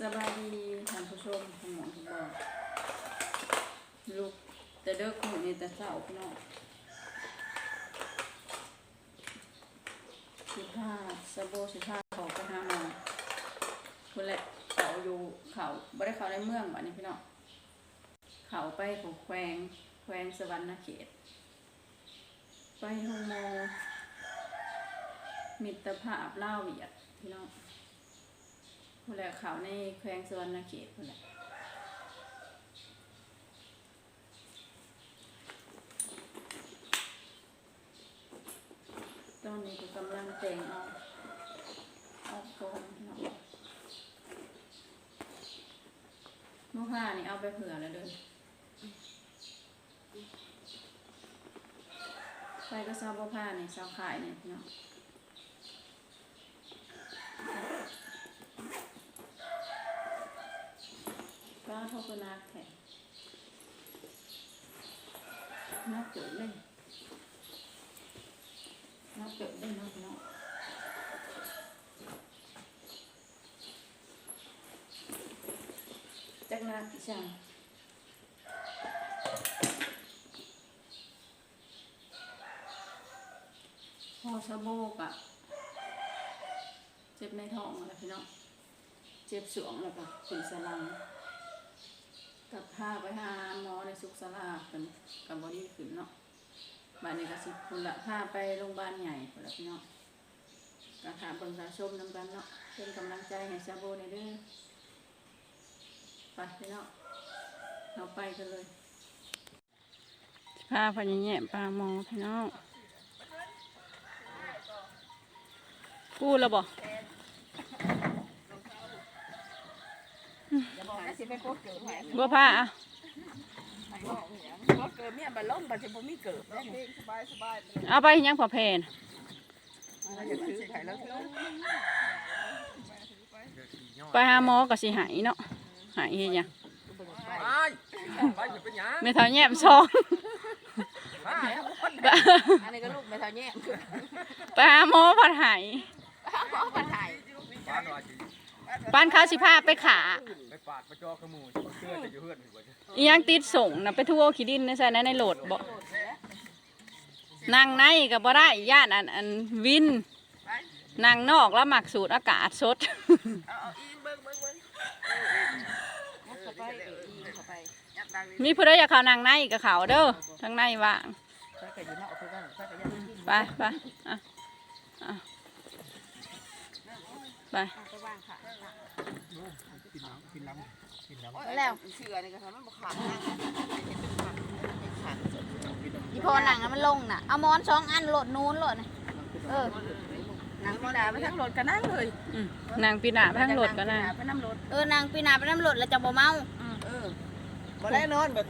สบายดีท่านผู้ชมทั้งหมดทุกบอกลูกแต่เด็กหนูนี่แต่เศร้าพี่น้องสิผ้าสะโบสิผ้าเขาไปหาหมอคุณแหละเขาอยู่เขาไม่ได้เขาในเมืองบ้านนี้พี่น้องเขาไปของแควงแควงสวรรณเขต ไปโฮโมมิตรภาพเล่าเวียดพี่น้อง ผู้แลเขาในแขวงสวรรณเขตผู้แลตอนนี้ก็กำลังแต่งเอาเอาโฟมเนาะลูกค้านี่เอาไปเผื่อแล้วเด้อไปก็ซาบผ้านี่ซาขายนี่เนาะ ก็เท่ากับนักแข่นักเกิดเลยนักเกิดเลยนักเนาะจักนักช่างพอสะโบกอะเจ็บในท้องอะไรพี่น้อง เจ็บสวงแล้วก็ขุนสลัง กับพาไปหาหมอในสุขสลาเป็นกับบอดี้ขึ้นเนาะบ้านนี้ก็สิคุณละพาไปโรงพยาบาลใหญ่คนละพี่เนาะก็ถามเบิ่งสาชมน้ำกันเนาะเป็นกำลังใจให้ซาโบในเด้อไปพี่เนาะเราไปกันเลยพาพญาแย่ปลาหมอพี่น้องกู้แล้วบอย่า บอกนะสิไปโพสเกิดไว้บัวผ้าอะไอ้บอกเนี่ยโพสเกิดเมียบัลล่มบัดสิบ่มีเกิดได้นี่สบายสบายเอาไปยังพอเพนเราจะถือไข่แล้วถือไปหาหมอก็สิหายเนาะหายเฮ็ดหยังไปไปไปจะเป็นหยังไม่เท่าแย่มซองไปอันนี้ก็ลูกแม่เท่านี้ไปหาหมอพัดหายหมอปันไทยบ้านว่าสิ ป้านเขาสิพาไปขาไปปาดไปจอขมูจะเชื่อจะอยู่เฮือนอยู่บ่จ้ะอีหยังติดส่งนะไปทั่วขี้ดินในใส่ในในโหลดบ่นั่งในก็บ่ได้ย่านอันอันวินนั่งนอกแล้วหมักสูดอากาศสดเอาเอาอีเบิ่งเบิ่งเบิ่งยัดเข้าไปเอออีเข้าไปยัดดังนี่มีผู้ใดอยากเข้านั่งในก็เข้าเด้อทางในว่างใส่ก็อยู่นอกคือกันใส่ก็ยัดกินไปไปอะอะ ไปไปวางค่ะกินน้ำกินน้ำกินน้ำแล้วเชื่อนี่ก็ทำมันบ่ขาดนะขาดอีพอหนังอะมันลงน่ะ เอามอนสองอันโหลดนู้นโหลดน่ะเออหนังมันด่าไปทั้งรถก็นั่งเลยอืมนั่งปีหน้าไปทางโหลดก็ได้ไปน้ำรถเออนางปีหนาไปน้ำโหลดแล้วจะบ่เมาเออบ่ได้นอนแบบ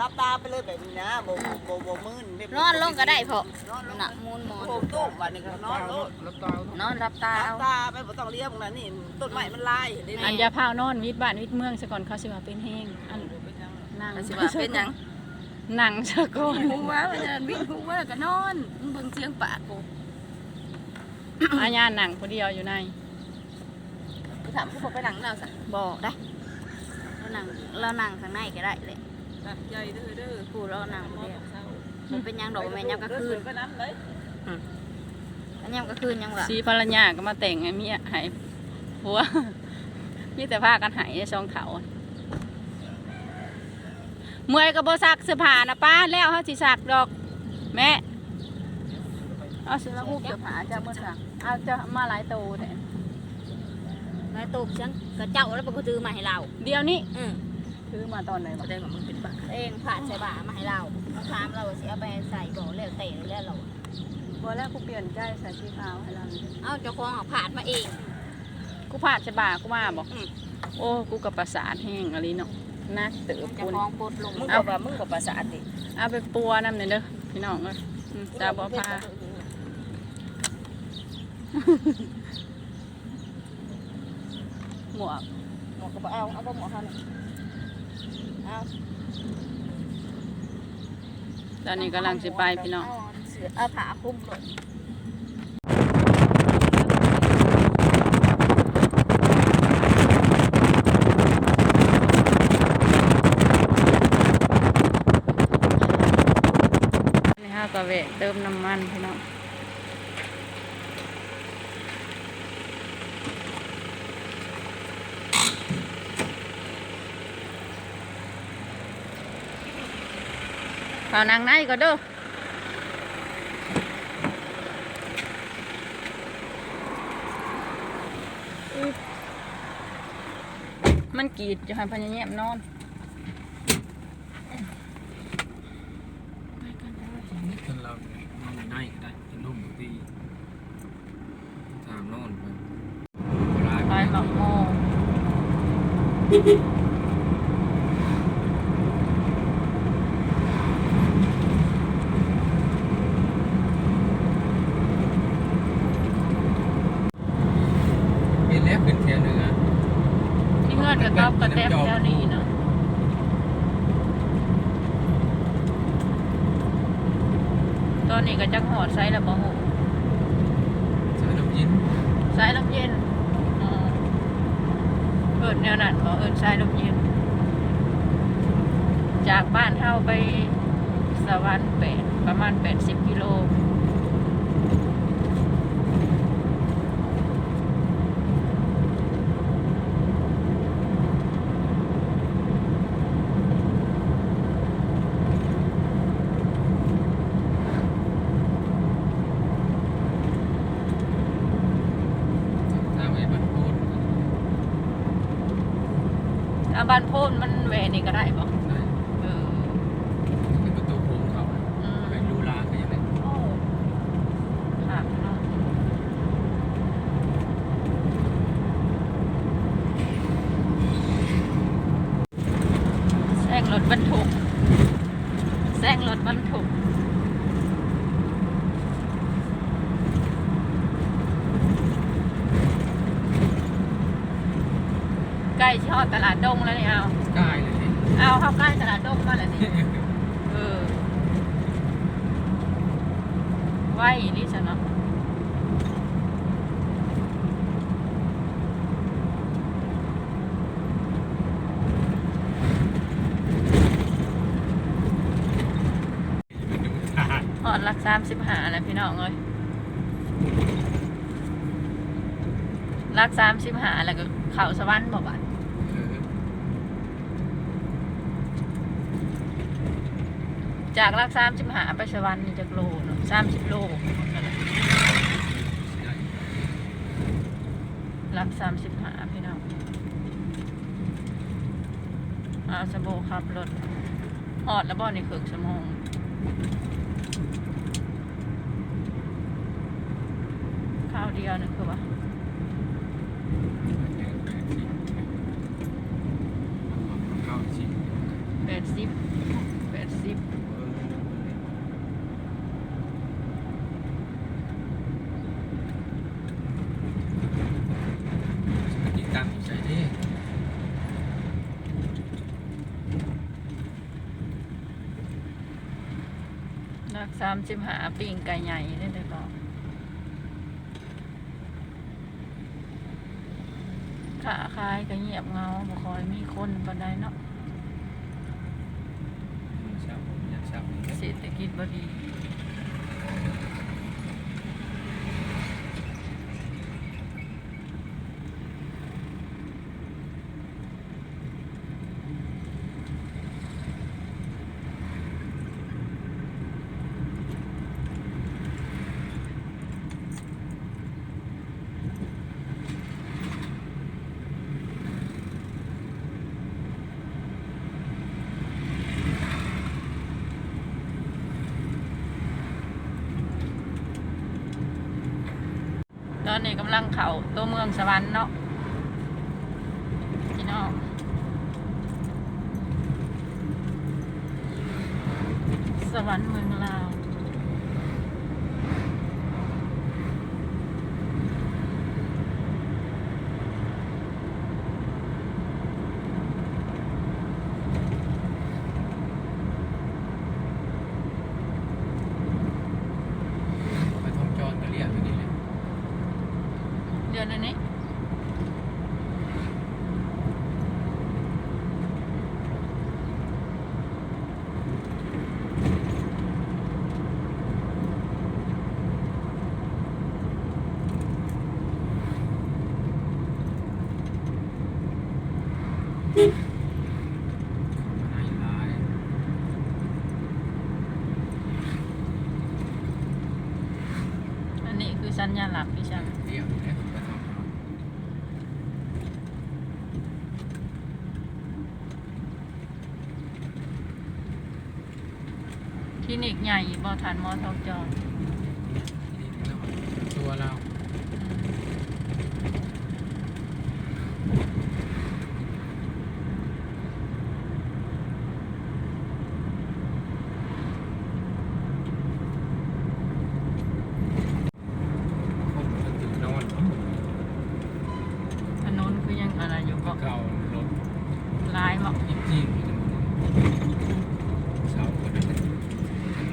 รับตาไปเลยแบบนี้นะบ่บ่บ่มื้นนอนลงก็ได้พอนอนน่ะมูนหมอนโป่งตุ้มวันนี้ก็นอนโลดรับตานอนรับตารับเอาตาไปบ่ต้องเลี้ยงนั่นนี่ต้นไม้มันลายเห็นดิอันอยาพาวนอนวิทย์บ้านวิทย์เมืองซะก่อนเขาสิว่าเป็นแห้งอันนั่งสิว่าเป็นหยังนั่งซะก่อนหูว่ามันจะวิ่งหูว่าก็นอนมึงเบิ่งเสียงปากกูอาญานั่งผู้เดียวอยู่ในกูถามผู้บอกไปหนังเราสักบอกได้เรานั่งเรานั่งข้างในก็ได้เลย ตัดใหญ่เด้อเด้อกูเรานั่งมเดียวเศร้ามันเป็นหยังดอกแม่นยังกลางคืนก็น้ำเลยอันยังกลางคืนยังวะสีภรรยาก็มาแต่งให้เมียให้ผัวมีแต่พากันใหายในช่องเขาเมื่อยก็บ่ซักเสื้อผ้านะป้าแล้วเฮาสิซักดอก แม่เอาเสื้อฮูกเสื้อผ้าจะบ่ซักเอาจะมาหลายโตแท้นายตูบฉันกระเจ้าแล้วปกติมาให้เรา เดี๋ยวนี้อืม ซื้อมาตอนไหนแสบ่ดงว่ามึงเป็นบ้าเองผ่านใส่บ่ามาให้เราเราถามเราว่าสิเอาไปใส่บ่แล้วเตะแล้วเราบ่แล้วกูเปลี่ยนใจใส่สีขาวให้เราเอาเจ้าของเอาผ่านมาเอง กูพาดใช่บ่ากูมาบ่อืมโอ้ กูกับประสาทแห้งอะไรเนาะนักเติบเจ้ากูขนี่องปลดลงมึงบอกว่ามึงกับภาษาดิเอาไปปัวนำหน่อยเด้อพี่น้องเอ้ยอืมตาบ่พาหมวกหมอก็บอกเอาเอาบ่หมอเขาเนี่ยเอา ตอนนี้กำลังจะไปพี่น้องเอาผาคุ้มหล่นก็เวเติมน้ำมันพี่น้อง เอานางในก็เด้ออึ๊บมันกรีดจะให้พญาแยมนอนจนเรามันง่ายก็ได้จะนุ่มบางทีถามโน่นไปร้ายไปหมักโมมีเล็บเป็นเทียนเหนือ ที่เงื่อนกับก๊อบกระแตบเจ้านี่เนาะตอนนี้ก็จังหอดไซส์ละบ่หู ใช้น้ำยิน ไซส์ลมเย็นอืมเอิญแนวนั้นบ่เอิญไซส์ลมเย็น จากบ้านเท่าไปสวรรค์แปดประมาณแปดสิบกิโล ทางไอ้บ้านพูด อาบ้านโพนมันแหวนี่ก็ได้บ่ ได้ เออ เป็นประตูโค้งเขา อืม ไปดูร้านก็ยังไง โอ้ค่ะพี่น้องแซงรถบรรทุกแซงรถบรรทุกใก ล้ชอบตลาดดงแล้วนี่เอาใกล้เลยนี่เอาเข้าใกล้ตลาดดงมาแล้วนี่เออไหวนี่สนอหอดรักสามสิบห้าแล้วพี่น้องเอ้ยรักสามสิบห้าแล้วก็เข่าสวรรค์บอกว่า จากรักสามสิบหาไปสวรรค์นี่จากโลสามสิบโลนั่นแหละรักสามสิบหาพี่น้องอาสโบขับรถหอดแล้วบ่ในครึ่งชั่วโมงข้าวเดียวนึงคือว่าแปดสิบแปดสิบ ติดตามใช่ดิ นักสามสิบหาปิ่งไก่ใหญ่ได้เลยบอกขาคายก็เงียบเงาบ่คอยมีคนบันไดเนาะเช้ายันเช้าเศรษฐกิจบ่ดี ลังเขาตัวเมืองสวรรค์เนาะ คือสัญลักษณ์พี่ช่างเดี่ยวเนี่ยไปทำเอาคลินิกใหญ่บอทันมอทองจอ ทีนี้เราตัวเรา คนมันตื่นนอน อันนู้นคือยังอะไรอยู่บ่ เก่ารถ ลายบ่ จริงๆเสาคนนั้น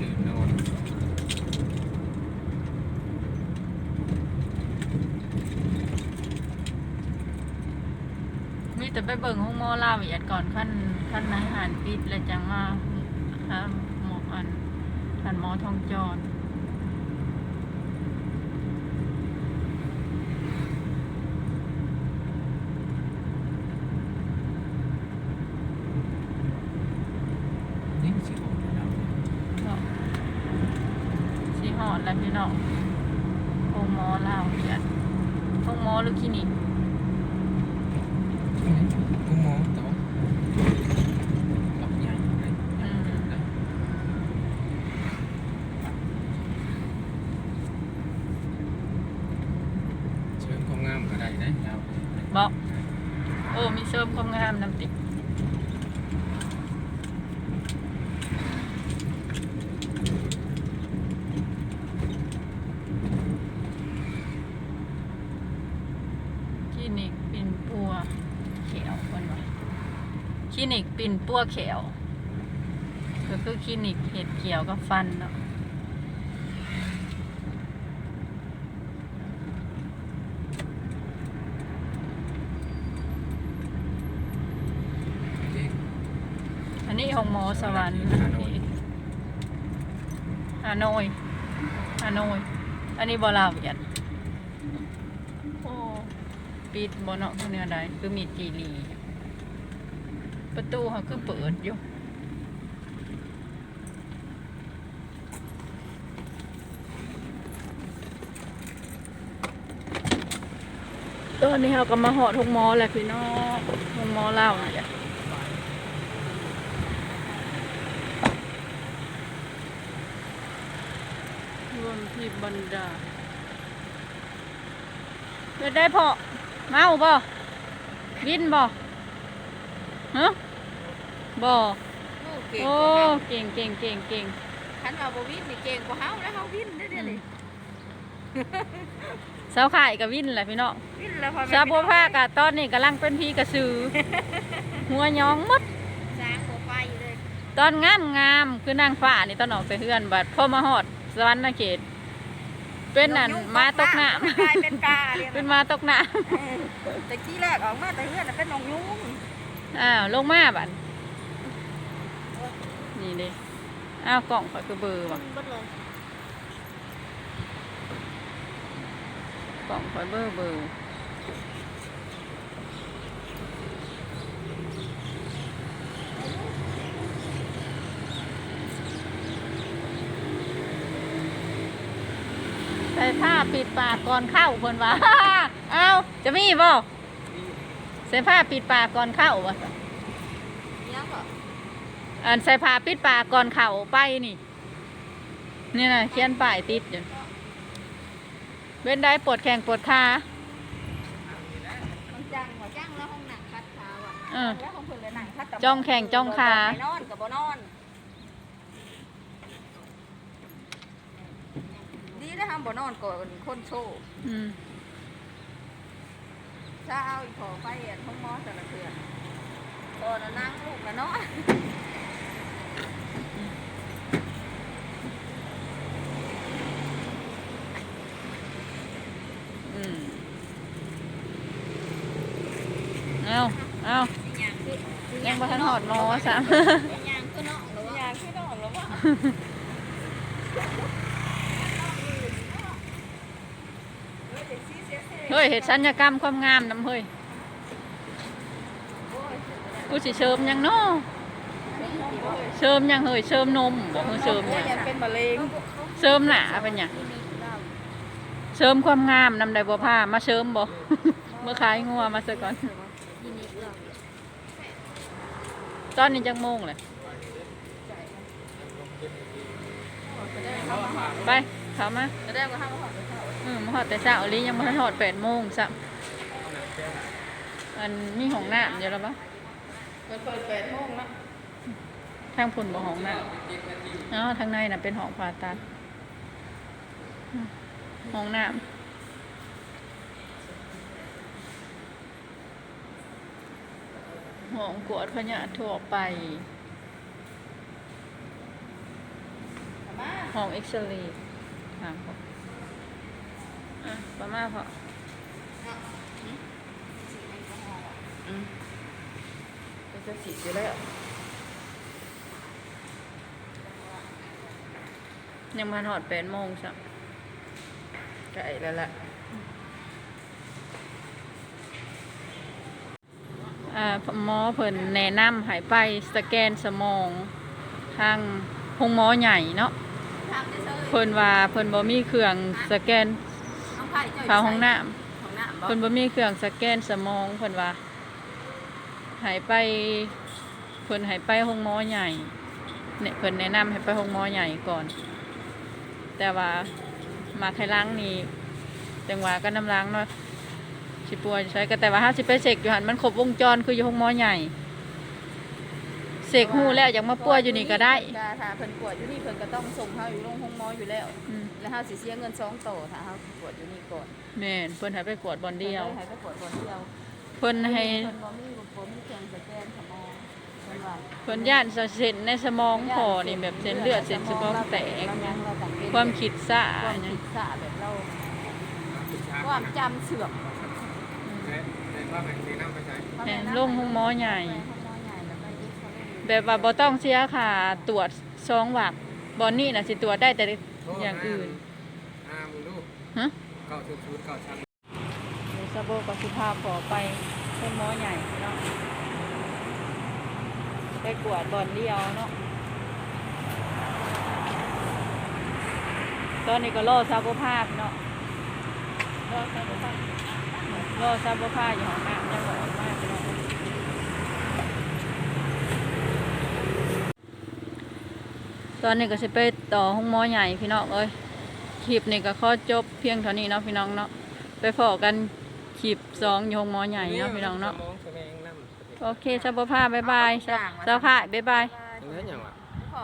ตื่นนอน มีแต่ ไปเบิ่งห้องหมอลาวอีกก่อนขั้นขั้นนายหารปิดแล้วจังมาหาหมออันท่านหมอทองจรนี่สิโอ้เรา ก็สีหอดแล้วพี่น้องห้องหมอลาวอีกห้องหมอหรือคลินิก กูมองต่อหลับใหญ่เลย อืม เชิญความงามก็ได้นะเรา บอกโอ้มีเสริมความงามน้ำติดคลินิกปิ่นปัวเขียวคนวะค ลินิกปิ่นปัวเขียวก็คือคลินิกเห็ดเกี่ยวกับฟันเนาะอันนี้ของหมอสวรรค์ฮานอยฮานอยอันนี้บอลาวเวียดโอ้ปิดบอเนาะคือเนื้อใดคือมีจีรี ประตูเขาคือเปิดอยู่ตอนนี้เขาก็มาหอดทุกหมอแหละพี่น้องทุกหมอเล่าวนะจ๊ะรวมที่บรรดาเกิดได้พอเมาบ่วินบ่ฮะ บ่เก่งโอ้กว่าเฮาเก่งเก่งเก่งเก่งคันว่าบ่วินนี่เก่งกว่าเฮาแล้วเฮาวินได้อเดี๋ยวนี้สาวขายกับวินแหละพี่น้องวินแล้วพอสาวบัวผ้ากะตอนนี้กำลังเป็นพี่กระสือ หัวหยองหมด สร้างบ่ไปเลยตอนงามงามคือนางฟ้านี่ตอนออกไปเฮือนบัดพ่อมาหอดสวรรค์เขต เป็นนั่นมาตกน้กลายเป็นกาเรียำกเป็นมาตกน้เออแต่กี้แรกออกมาแต่เฮือนน่ะเป็นนองยุงำอ้าวลงมาบัด นี่เด้อ้าวกล่องข่อยคือเบอร์ว่ะเบิดเลยกล่องคอยเบอร์เบอร์ใส่ผ้าปิดปากก่อนเข้าเพิ่นว่า เอาจะมีบ่ใส่ผ้าปิดปากก่อนเข้าวะยังก็ อันใส่ผ้าปิดปากก่อนเข้าไปนี่ นี่นะเขียนป้ายติดอยู่เว้นได้ปวดแข้งปวดขามันจังว่าจังแล้วห้องหนังคัดขาว่ะเออแล้วของเพิ่นเลยหนังคัดแต่จ้องแข้งจ้องขา ไปนอนก็บ่นอน ดีนะทำบ่นอนก่อนคนโชว์อืมเช้าอีกขอไปอะห้องหมอสารเถื่อนตอนนั้นนั่งลูกนะเนาะ เอาเอายังบ่ทันหอดหมอซ้ยางก็เนาะหรือว่ายางที่นอนแล้วว่าำเฮ้ยเห็ดสัญญกรรมความงามน้ำเฮ้ยโอ้ยกูสิเชิมยังเนาะเชิมยังเฮ้ยเชิมนมบอกเฮ้ยเชิมหยังยันเป็นมะเร็งเชิมหนาเป็นหยังเชิมความงามนำใดบัวผ้ามาเชิมบ่เมื่อขายงัวมาซะก่อน ตอนนี้จังโมงเลยไปเข้ามาจะได้ก็ห้ามมาขออืมมาหอดแต่เช้าอลียังมาหอดแปดโมงสัอันมีห้องน้ำเดี๋ยวแล้วปะเปิดเปิดแปดโมงนะทางพุ่นบ่ห้องน้ำอ๋อทางในน่ะเป็นห้องผ่าตัดอืมห้องน้ำ ห้องกวดพญาธิทั่วไป ห้องเอ็กซเรย์ถามเขาอะประมาณพออืมจะฉีดอยู่แล้วยังมาหอดแปดโมงสักไก่แล้วแหละ อ่า หมอเพิ่นแนะนำใหายไปสแกนสมองทางห้องหมอใหญ่เนาะเพิ่นว่าเพิ่นบ่มีเครื่องสแกนน้องไผ่เจ้าเข้าห้องน้ำ ห้องน้ำบ่เพิ่นบ่มีเครื่องสแกนสมองเพิ่นว่าใหายไปเพิ่นใหายไปห้องหมอใหญ่เนี่ยเพิ่นแนะนำให้ไปห้องหมอใหญ่ก่อน แต่ว่ามาไทยล้างนี่จังหวะก็น้ำล้างเนาะ สิปัวใช้ก็แต่ว่าเฮาสิไปเสกอยู่หั่นมันครบวงจรคืออยู่ห้องหมอใหญ่เสกฮู้แล้วอยากมาปัวอยู่นี่ก็ได้ถ้าเพิ่นปวดอยู่นี่เพิ่นก็ต้องส่งเฮาอยู่โรงห้องหมออยู่แล้ว อืมแล้วเฮาสิเสียเงินสองโตถ้าเฮาปวดอยู่นี่ก่อนแม่นเพิ่นให้ไปกวดบอลเดียวให้ไปปวดก่อนเดียวเพิ่นให้เพิ่นบ่มีบ่มีเครื่องสแกนสมองเพิ่นว่าเพิ่นย่านเส้นในสมองพอนี่แบบเส้นเลือดเส้นสมองแตกความคิดซ่าความเนี่ยคิดซ่าแบบเราความจำเสื่อมแต่ ว่าแบ่งสีน้ำไปใช้แม่นลงห้องหมอใหญ่ห้องหมอใหญ่แล้วก็เอ็กซเรย์แบบว่าบ่ต้องเสียค่าตรวจสองวักบอนนี่น่ะสิตรวจได้แต่อย่างอื่น อ่ามึงดูฮะ เก้าชุดชุดเก้าชั้นเดี๋ยวซาโบกับสุภาพขอไปห้องหมอใหญ่เนาะไปกวดบอนเดียวเนาะตอนนี้ก็รอซาโบภาพเนาะรอซาโบภาพ รอซาโบภาอยู่ห้องน้ำยังบ่อกมาเนาะตอนนี้ก็จะไปต่อห้องหมอใหญ่พี่น้องเอ้ยคลิปนี้ก็ข้อจบเพียงเท่านี้เนาะพี่น้องเนาะไปพอกันคลิปสองอยู่ห้องหมอใหญ่เนาะพี่น้องเนาะโอเคชาวบ้าบายบายชาวค่ะบ๊ายบาย